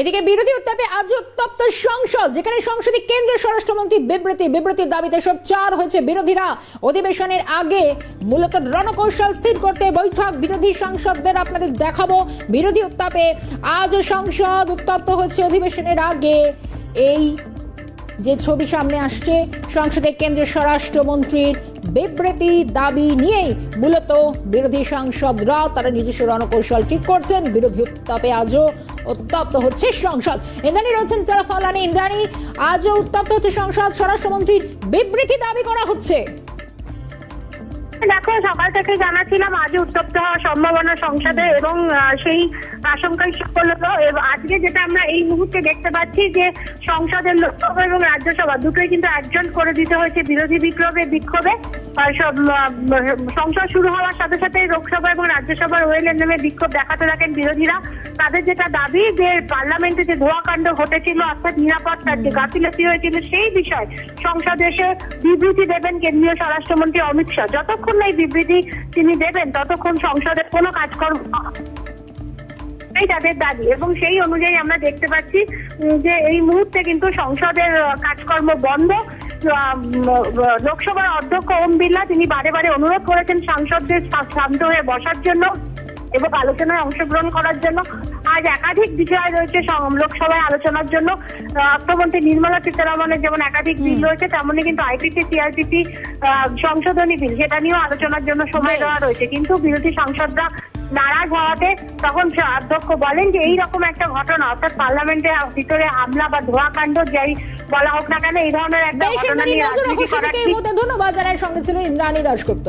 এদিকে বিরোধী উত্তাপে আজ উত্তপ্ত সংসদ, যেখানে সংসদে কেন্দ্রীয় স্বরাষ্ট্রমন্ত্রী বিবৃতি বিবৃতির দাবিতে সব চার হয়েছে বিরোধীরা। অধিবেশনের আগে মূলত রণকৌশল স্থির করতে বৈঠক বিরোধী সংসদদের আপনাদের দেখাবো। বিরোধী উত্তাপে আজ সংসদ উত্তপ্ত হচ্ছে অধিবেশনের আগে। এই যে ছবি সামনে আসছে সংসদে কেন্দ্রীয় স্বরাষ্ট্রমন্ত্রীর বিবৃতি দাবি নিয়েই মূলত বিরোধী সাংসদরা তারা নিজস্ব রণকৌশল ঠিক করছেন। বিরোধী উত্তাপে আজও উত্তপ্ত হচ্ছে সংসদ। ইন্দ্রাণী রয়েছেন তারা ফলানি ইন্দ্রাণী, আজও উত্তপ্ত হচ্ছে সংসদ। স্বরাষ্ট্রমন্ত্রীর বিবৃতি দাবি করা হচ্ছে। দেখো, সকাল থেকে জানাচ্ছিলাম আজ উত্তপ্ত হওয়ার সম্ভাবনা সংসদে এবং সেই আশঙ্কাই সফল হলো এবং, আজকে যেটা আমরা এই মুহূর্তে দেখতে পাচ্ছি যে সংসদের লোকসভা এবং রাজ্যসভা দুটোই কিন্তু একজন করে দিতে হয়েছে বিরোধী বিক্ষোভে। সব সংসদ শুরু হওয়ার সাথে সাথে লোকসভা এবং রাজ্যসভার ওয়েলের নামে বিক্ষোভ দেখাতে থাকেন বিরোধীরা। তাদের যেটা দাবি যে পার্লামেন্টে যে ধোয়াকাণ্ড ঘটেছিল অর্থাৎ নিরাপত্তার যে গাফিলতি হয়েছিল সেই বিষয় সংসদে এসে বিবৃতি দেবেন কেন্দ্রীয় স্বরাষ্ট্রমন্ত্রী অমিত শাহ। যতক্ষণ না এই বিবৃতি তিনি দেবেন ততক্ষণ সংসদের কোনো কাজকর্ম তাদের দাবি। এবং সেই অনুযায়ী আমরা দেখতে পাচ্ছি যে এই মুহূর্তে কিন্তু সংসদের কাজকর্ম বন্ধ। লোকসভার অধ্যক্ষ ওম বিড়লা তিনি বারে বারে অনুরোধ করেছেন সাংসদদের শান্ত হয়ে বসার জন্য। এবং আলোচনায় অংশগ্রহণ করার জন্য আজ একাধিক বিষয় রয়েছে লোকসভায় আলোচনার জন্য। অর্থমন্ত্রী নির্মলা সীতারামনের যেমন একাধিক বিল রয়েছে তেমনই কিন্তু আইপিসি সিআরপিসি সংশোধনী বিল সেটা নিয়েও আলোচনার জন্য সময় দেওয়া রয়েছে। কিন্তু বিরোধী সাংসদরা নারাজ হওয়াতে তখন অধ্যক্ষ বলেন যে এই রকম একটা ঘটনা অর্থাৎ পার্লামেন্টের ভিতরে হামলা বা ধোয়াকাণ্ড যাই বলা হোক না কেন এই ধরনের একটা ঘটনা নিয়ে ধন্যবাদ জানাই সঙ্গে ছিল ইন্দ্রাণী দাশগুপ্ত